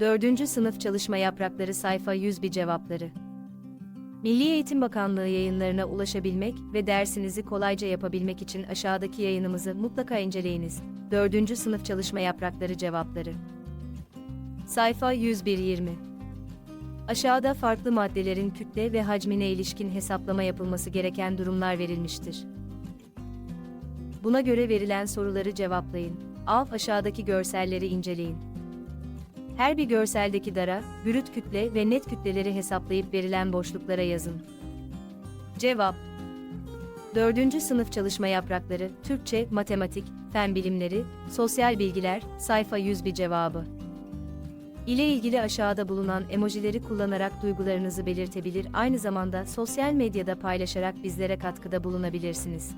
4. Sınıf Çalışma Yaprakları Sayfa 101 Cevapları Milli Eğitim Bakanlığı yayınlarına ulaşabilmek ve dersinizi kolayca yapabilmek için aşağıdaki yayınımızı mutlaka inceleyiniz. 4. Sınıf Çalışma Yaprakları Cevapları Sayfa 101-20 Aşağıda farklı maddelerin kütle ve hacmine ilişkin hesaplama yapılması gereken durumlar verilmiştir. Buna göre verilen soruları cevaplayın. Av aşağıdaki görselleri inceleyin. Her bir görseldeki dara, brüt kütle ve net kütleleri hesaplayıp verilen boşluklara yazın. Cevap 4. Sınıf Çalışma Yaprakları, Türkçe, Matematik, Fen Bilimleri, Sosyal Bilgiler, sayfa 101 cevabı. ile ilgili aşağıda bulunan emojileri kullanarak duygularınızı belirtebilir, aynı zamanda sosyal medyada paylaşarak bizlere katkıda bulunabilirsiniz.